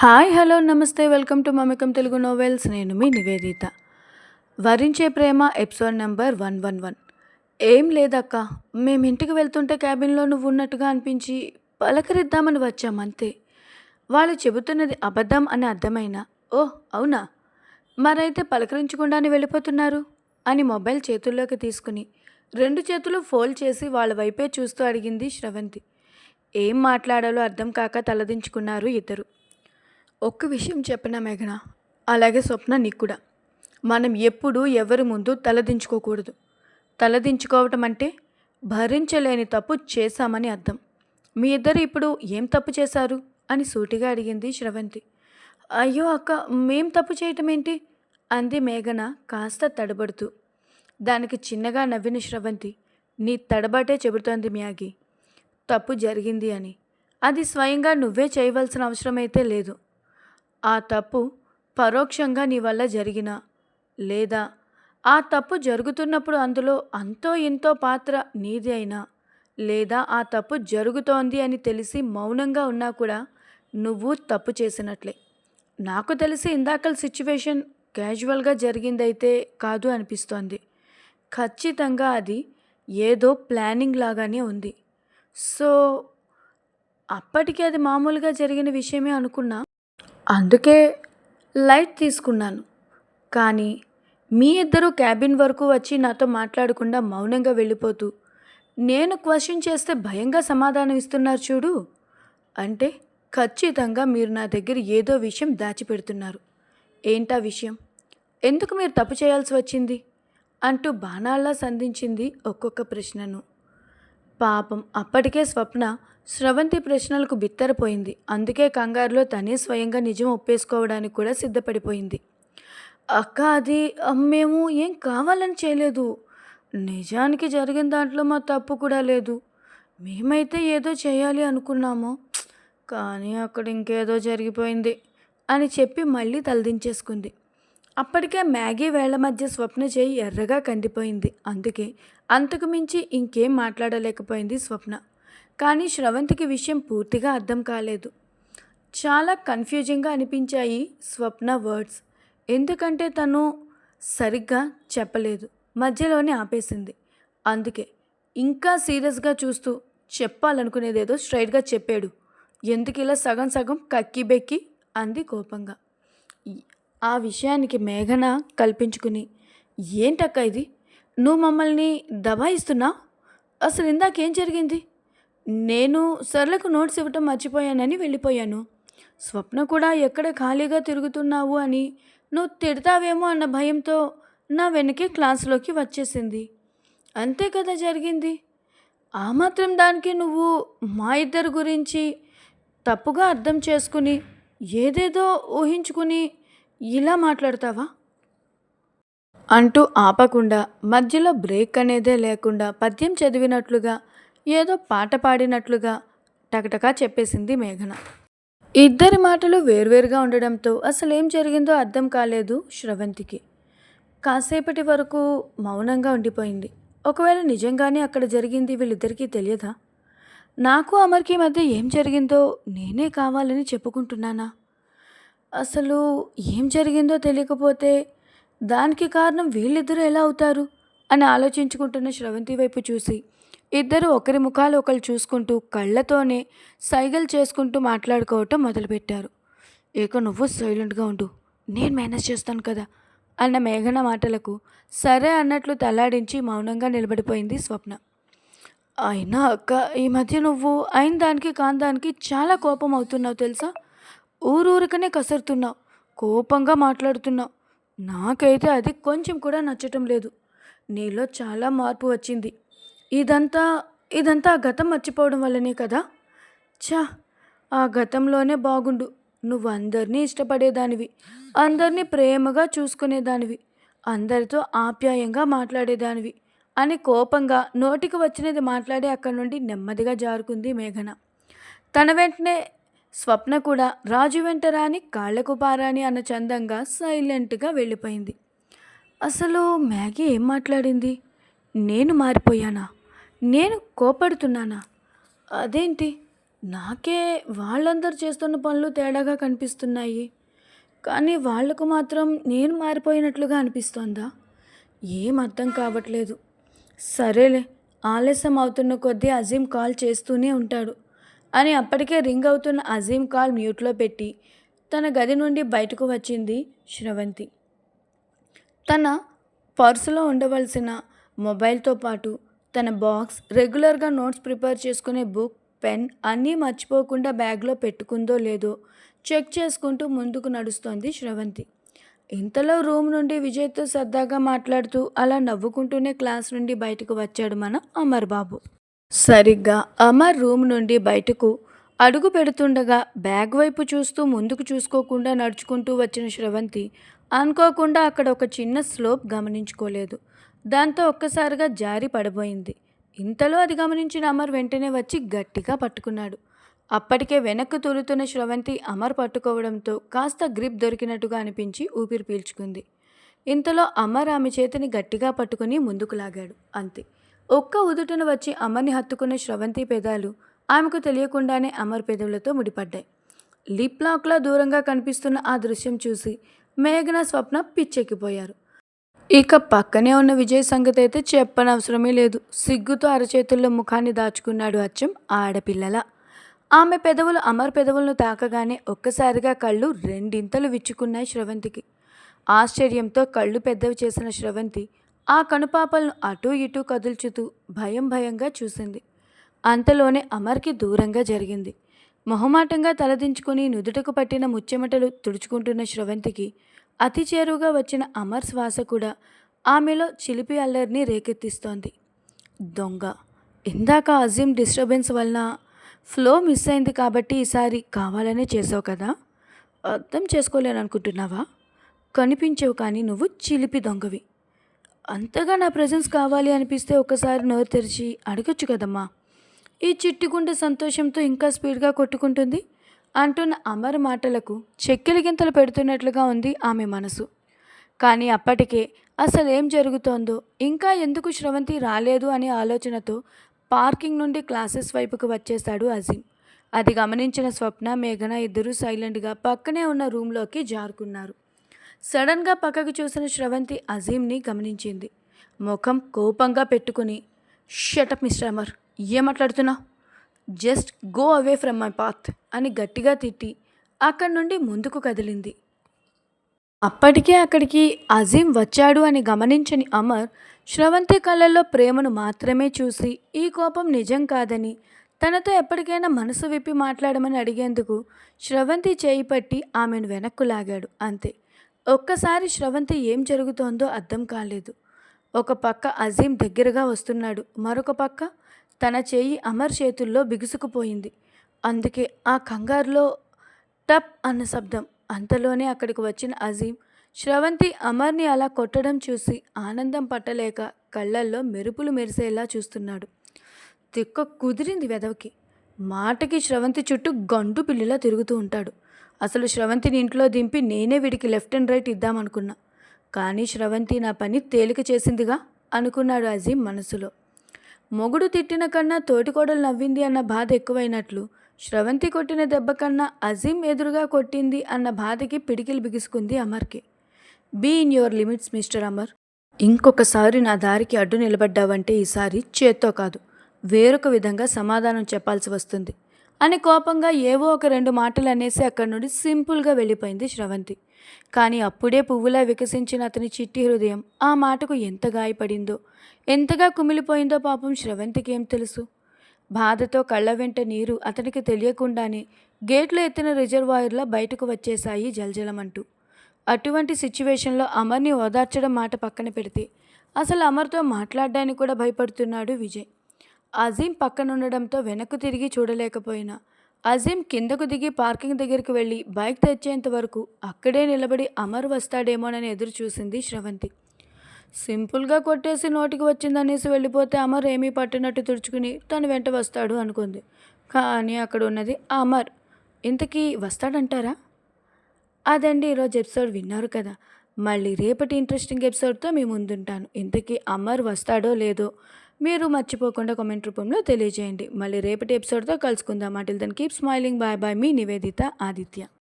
Hi hello నమస్తే welcome to మమికం Telugu novels. నేను మీ నివేదిత. వరించే ప్రేమ episode number one one one. ఏం లేదక్క మేము ఇంటికి వెళ్తుంటే క్యాబిన్లో నువ్వు ఉన్నట్టుగా అనిపించి పలకరిద్దామని వచ్చాం అంతే. వాళ్ళు చెబుతున్నది అబద్ధం అని అర్థమైనా ఓ అవునా? మరైతే పలకరించకుండానే వెళ్ళిపోతున్నారు? అని మొబైల్ చేతుల్లోకి తీసుకుని రెండు చేతులు ఫోల్డ్ చేసి వాళ్ళ వైపే చూస్తూ అడిగింది శ్రవంతి. ఏం మాట్లాడాలో అర్థం కాక తలదించుకున్నారు ఇద్దరు. ఒక్క విషయం చెప్పిన మేఘన? అలాగే స్వప్న నీకు కూడా మనం ఎప్పుడూ ఎవరి ముందు తలదించుకోకూడదు. తలదించుకోవటం అంటే భరించలేని తప్పు చేశామని అర్థం. మీ ఇద్దరు ఇప్పుడు ఏం తప్పు చేశారు? అని సూటిగా అడిగింది శ్రవంతి. అయ్యో అక్క మేం తప్పు చేయటం ఏంటి అంది మేఘన కాస్త తడబడుతూ. దానికి చిన్నగా నవ్విన శ్రవంతి నీ తడబాటే చెబుతోంది మ్యాగీ. తప్పు జరిగింది అని. అది స్వయంగా నువ్వే చేయవలసిన అవసరమైతే లేదు. ఆ తప్పు పరోక్షంగా నీ వల్ల జరిగిన లేదా ఆ తప్పు జరుగుతున్నప్పుడు అందులో అంతో ఇంతో పాత్ర నీది అయినా లేదా ఆ తప్పు జరుగుతోంది అని తెలిసి మౌనంగా ఉన్నా కూడా నువ్వు తప్పు చేసినట్లే. నాకు తెలిసి ఇందాకల సిచ్యువేషన్ క్యాజువల్గా జరిగిందైతే కాదు అనిపిస్తోంది. ఖచ్చితంగా అది ఏదో ప్లానింగ్ లాగానే ఉంది. సో అప్పటికి అది మామూలుగా జరిగిన విషయమే అనుకున్నా అందుకే లైట్ తీసుకున్నాను. కానీ మీ ఇద్దరు క్యాబిన్ వరకు వచ్చి నాతో మాట్లాడకుండా మౌనంగా వెళ్ళిపోతూ నేను క్వశ్చన్ చేస్తే భయంగా సమాధానం ఇస్తున్నారు చూడు. అంటే ఖచ్చితంగా మీరు నా దగ్గర ఏదో విషయం దాచిపెడుతున్నారు. ఏంటా విషయం? ఎందుకు మీరు తప్పు చేయాల్సి వచ్చింది? అంటూ బాణాల్లా సంధించింది ఒక్కొక్క ప్రశ్నను. పాపం అప్పటికే స్వప్న స్రవంతి ప్రశ్నలకు బిత్తరపోయింది. అందుకే కంగారులో తనే స్వయంగా నిజం ఒప్పేసుకోవడానికి కూడా సిద్ధపడిపోయింది. అక్క అది మేము ఏం కావాలని చేయలేదు. నిజానికి జరిగిన దాంట్లో మా తప్పు కూడా లేదు. మేమైతే ఏదో చేయాలి అనుకున్నాము. కానీ అక్కడ ఇంకేదో జరిగిపోయింది అని చెప్పి మళ్ళీ తలదించేసుకుంది. అప్పటికే మ్యాగీ వేళ్ళ మధ్య స్వప్న చేయి ఎర్రగా కందిపోయింది. అందుకే అంతకు మించి ఇంకేం మాట్లాడలేకపోయింది స్వప్న. కానీ శ్రవంతికి విషయం పూర్తిగా అర్థం కాలేదు. చాలా కన్ఫ్యూజింగ్గా అనిపించాయి స్వప్న వర్డ్స్ ఎందుకంటే తను సరిగ్గా చెప్పలేదు. మధ్యలోనే ఆపేసింది. అందుకే ఇంకా సీరియస్గా చూస్తూ చెప్పాలనుకునేదేదో స్ట్రైట్గా చెప్పాడు. ఎందుకు ఇలా సగం సగం కక్కి బెక్కి అంది కోపంగా. ఈ- ఆ విషయానికి మేఘన కల్పించుకుని ఏంటక్క ఇది? నువ్వు మమ్మల్ని దబాయిస్తున్నావు అసలు ఇందాకేం జరిగింది? నేను సర్లకు నోట్స్ ఇవ్వటం మర్చిపోయానని వెళ్ళిపోయాను. స్వప్న కూడా ఎక్కడ ఖాళీగా తిరుగుతున్నావు అని నువ్వు తిడతావేమో అన్న భయంతో నా వెనకే క్లాసులోకి వచ్చేసింది. అంతే కదా జరిగింది? ఆ మాత్రం దానికి నువ్వు మా ఇద్దరి గురించి తప్పుగా అర్థం చేసుకుని ఏదేదో ఊహించుకుని ఇలా మాట్లాడతావా? అంటూ ఆపకుండా మధ్యలో బ్రేక్ అనేదే లేకుండా పద్యం చదివినట్లుగా ఏదో పాట పాడినట్లుగా టకటకా చెప్పేసింది మేఘన. ఇద్దరి మాటలు వేర్వేరుగా ఉండడంతో అసలు ఏం జరిగిందో అర్థం కాలేదు శ్రవంతికి. కాసేపటి వరకు మౌనంగా ఉండిపోయింది. ఒకవేళ నిజంగానే అక్కడ జరిగింది వీళ్ళిద్దరికీ తెలియదా? నాకు అమర్కి మధ్య ఏం జరిగిందో నేనే కావాలని చెప్పుకుంటున్నానా? అసలు ఏం జరిగిందో తెలియకపోతే దానికి కారణం వీళ్ళిద్దరూ ఎలా అవుతారు అని ఆలోచించుకుంటున్న శ్రవంతి వైపు చూసి. ఇద్దరు ఒకరి ముఖాలు ఒకరు చూసుకుంటూ కళ్ళతోనే సైగలు చేసుకుంటూ మాట్లాడుకోవటం మొదలుపెట్టారు. ఇక నువ్వు సైలెంట్గా ఉండు. నేను మేనేజ్ చేస్తాను కదా అన్న మేఘన మాటలకు సరే అన్నట్లు తలాడించి మౌనంగా నిలబడిపోయింది స్వప్న. అయినా అక్క ఈ మధ్య నువ్వు అయిన దానికి కాని దానికి చాలా కోపం అవుతున్నావు తెలుసా? ఊరూరికనే కసురుతున్నావు కోపంగా మాట్లాడుతున్నావు నాకైతే అది కొంచెం కూడా నచ్చటం లేదు. నీలో చాలా మార్పు వచ్చింది. ఇదంతా ఇదంతా ఆ గతం మర్చిపోవడం వల్లనే కదా? ఛా ఆ గతంలోనే బాగుండు. నువ్వు అందరినీ ఇష్టపడేదానివి. అందరినీ ప్రేమగా చూసుకునేదానివి. అందరితో ఆప్యాయంగా మాట్లాడేదానివి. అని కోపంగా నోటికి వచ్చినది మాట్లాడి అక్కడి నుండి నెమ్మదిగా జారుకుంది మేఘన. తన వెంటనే స్వప్న కూడా రాజు వెంట రాని కాళ్ళకు పారాని అన్న చందంగా సైలెంట్గా వెళ్ళిపోయింది అసలు మ్యాగీ ఏం మాట్లాడింది నేను మారిపోయానా నేను కోపడుతున్నానా అదేంటి నాకే వాళ్ళందరూ చేస్తున్న పనులు తేడాగా కనిపిస్తున్నాయి. కానీ వాళ్ళకు మాత్రం నేను మారిపోయినట్లుగా అనిపిస్తోందా? ఏం అర్థం కావట్లేదు. సరేలే ఆలస్యం అవుతున్న కొద్దీ అజీం కాల్ చేస్తూనే ఉంటాడు అని అప్పటికే రింగ్ అవుతున్న అజీం కాల్ మ్యూట్లో పెట్టి తన గది నుండి బయటకు వచ్చింది శ్రవంతి. తన పర్సులో ఉండవలసిన మొబైల్తో పాటు తన బాక్స్, రెగ్యులర్గా నోట్స్ ప్రిపేర్ చేసుకునే బుక్, పెన్ అన్నీ మర్చిపోకుండా బ్యాగ్లో పెట్టుకుందో లేదో చెక్ చేసుకుంటూ ముందుకు నడుస్తోంది శ్రవంతి. ఇంతలో రూమ్ నుండి విజయ్తో సరదాగా మాట్లాడుతూ అలా నవ్వుకుంటూనే క్లాస్ నుండి బయటకు వచ్చాడు మన అమర్ బాబు. సరిగ్గా అమర్ రూమ్ నుండి బయటకు అడుగు పెడుతుండగా బ్యాగ్ వైపు చూస్తూ ముందుకు చూసుకోకుండా నడుచుకుంటూ వచ్చిన శ్రవంతి అనుకోకుండా అక్కడ ఒక చిన్న స్లోప్ గమనించుకోలేదు. దాంతో ఒక్కసారిగా జారి పడబోయింది. ఇంతలో అది గమనించిన అమర్ వెంటనే వచ్చి గట్టిగా పట్టుకున్నాడు. అప్పటికే వెనక్కు తూలుతున్న శ్రవంతి అమర్ పట్టుకోవడంతో కాస్త గ్రిప్ దొరికినట్టుగా అనిపించి ఊపిరి పీల్చుకుంది. ఇంతలో అమర్ ఆమె చేతిని గట్టిగా పట్టుకుని ముందుకు లాగాడు. అంతే. ఒక్క ఉదుటను వచ్చి అమర్ని హత్తుకున్న శ్రవంతి పెదాలు ఆమెకు తెలియకుండానే అమర్ పెదవులతో ముడిపడ్డాయి. లిప్ లాక్లా దూరంగా కనిపిస్తున్న ఆ దృశ్యం చూసి మేఘన, స్వప్న పిచ్చెక్కిపోయారు. ఇక పక్కనే ఉన్న విజయ్ అయితే చెప్పనవసరమే లేదు. సిగ్గుతో అరచేతుల్లో ముఖాన్ని దాచుకున్నాడు అచ్చం ఆడపిల్లల ఆమె పెదవులు అమర్ పెదవులను తాకగానే ఒక్కసారిగా కళ్ళు రెండింతలు విచ్చుకున్నాయి శ్రవంతికి. ఆశ్చర్యంతో కళ్ళు పెద్దవి చేసిన శ్రవంతి ఆ కనుపాపలను అటూ ఇటూ కదుల్చుతూ భయం భయంగా చూసింది. అంతలోనే అమర్కి దూరంగా జరిగింది. మొహమాటంగా తలదించుకుని నుదుటకు పట్టిన ముచ్చెమటలు తుడుచుకుంటున్న శ్రవంతికి అతి చేరువుగా వచ్చిన అమర్ శ్వాస కూడా ఆమెలో చిలిపి అల్లరిని రేకెత్తిస్తోంది. దొంగ. ఇందాక అజీం డిస్టర్బెన్స్ వలన ఫ్లో మిస్ అయింది కాబట్టి ఈసారి కావాలనే చేసావు కదా? అర్థం చేసుకోలేననుకుంటున్నావా? కనిపించవు కానీ నువ్వు చిలిపి దొంగవి. అంతగా నా ప్రెజెన్స్ కావాలి అనిపిస్తే ఒక్కసారి నోరు తెరిచి అడగొచ్చు కదమ్మా! ఈ చిట్టి సంతోషంతో ఇంకా స్పీడ్గా కొట్టుకుంటుంది అంటున్న అమర్ మాటలకు చెక్కిలి గింతలు పెడుతున్నట్లుగా ఉంది ఆమె మనసు. కానీ అప్పటికే అసలేం జరుగుతోందో, ఇంకా ఎందుకు శ్రవంతి రాలేదు అనే ఆలోచనతో పార్కింగ్ నుండి క్లాసెస్ వైపుకు వచ్చేశాడు అజీం. అది గమనించిన స్వప్న, మేఘన ఇద్దరూ సైలెంట్గా పక్కనే ఉన్న రూంలోకి జారుకున్నారు. సడన్గా పక్కకు చూసిన శ్రవంతి అజీమ్ని గమనించింది. ముఖం కోపంగా పెట్టుకుని షటప్ మిస్టర్ అమర్ ఏం మాట్లాడుతున్నావు just go away from my path అని గట్టిగా తిట్టి అక్కడి నుండి ముందుకు కదిలింది. అప్పటికే అక్కడికి అజీం వచ్చాడు అని గమనించని అమర్ శ్రవంతి కళ్ళల్లో ప్రేమను మాత్రమే చూసి ఈ కోపం నిజం కాదని తనతో ఎప్పటికైనా మనసు విప్పి మాట్లాడమని అడిగేందుకు శ్రవంతి చేయి పట్టి ఆమెను వెనక్కు లాగాడు. అంతే. ఒక్కసారి శ్రవంతి ఏం జరుగుతోందో అర్థం కాలేదు. ఒక పక్క అజీం దగ్గరగా వస్తున్నాడు. మరొక పక్క తన చేయి అమర్ చేతుల్లో బిగుసుకుపోయింది. అందుకే ఆ కంగారులో టప్ అన్న శబ్దం. అంతలోనే అక్కడికి వచ్చిన అజీం శ్రవంతి అమర్ని అలా కొట్టడం చూసి ఆనందం పట్టలేక కళ్ళల్లో మెరుపులు మెరిసేలా చూస్తున్నాడు. తిక్క కుదిరింది వెదవకి మాటకి శ్రవంతి చుట్టూ గండు పిల్లిలా తిరుగుతూ ఉంటాడు. అసలు శ్రవంతిని ఇంట్లో దింపి నేనే వీడికి లెఫ్ట్ అండ్ రైట్ ఇద్దామనుకున్నా. కానీ శ్రవంతి నా పని తేలిక చేసిందిగా అనుకున్నాడు అజీం మనసులో. మొగుడు తిట్టిన కన్నా తోటికోడలు నవ్వింది అన్న బాధ ఎక్కువైనట్లు శ్రవంతి కొట్టిన దెబ్బ కన్నా అజీం ఎదురుగా కొట్టింది అన్న బాధకి పిడికిలు బిగుసుకుంది అమర్కి. Be in your limits mister Amar. ఇంకొకసారి నా దారికి అడ్డు నిలబడ్డావంటే ఈసారి చేత్తో కాదు, వేరొక విధంగా సమాధానం చెప్పాల్సి వస్తుంది అని కోపంగా ఏవో ఒక రెండు మాటలు అనేసి అక్కడి నుండి సింపుల్గా వెళ్ళిపోయింది శ్రవంతి. కానీ అప్పుడే పువ్వులా వికసించిన అతని చిట్టి హృదయం ఆ మాటకు ఎంత గాయపడిందో, ఎంతగా కుమిలిపోయిందో పాపం శ్రవంతికి ఏం తెలుసు? బాధతో కళ్ళ వెంట నీరు అతనికి తెలియకుండానే గేట్లో ఎత్తిన రిజర్వాయర్లా బయటకు వచ్చేశాయి జలజలమంటూ. అటువంటి సిచ్యువేషన్లో అమర్ని ఓదార్చడం మాట పక్కన పెడితే అసలు అమర్తో మాట్లాడడానికి కూడా భయపడుతున్నాడు విజయ్. అజీం పక్కనుండడంతో వెనక్కు తిరిగి చూడలేకపోయినా అజీం కిందకు దిగి పార్కింగ్ దగ్గరికి వెళ్ళి బైక్ తెచ్చేంత వరకు అక్కడే నిలబడి అమర్ వస్తాడేమోనని ఎదురు చూసింది శ్రవంతి. సింపుల్గా కొట్టేసి నోటికి వచ్చిందనేసి వెళ్ళిపోతే అమర్ ఏమీ పట్టినట్టు తుడుచుకుని తను వెంట వస్తాడు అనుకుంది. కానీ అక్కడ ఉన్నది అమర్. ఇంతకీ వస్తాడంటారా? అదండి ఈరోజు ఎపిసోడ్ విన్నారు కదా! మళ్ళీ రేపటి ఇంట్రెస్టింగ్ ఎపిసోడ్తో మీ ముందుంటాను. ఇంతకీ అమర్ వస్తాడో లేదో మీరు మర్చిపోకుండా కామెంట్ రూపంలో తెలియజేయండి. మళ్ళీ రేపటి ఎపిసోడ్తో కలుసుకుందాం. Until then keep smiling bye bye మీ నివేదిత ఆదిత్య.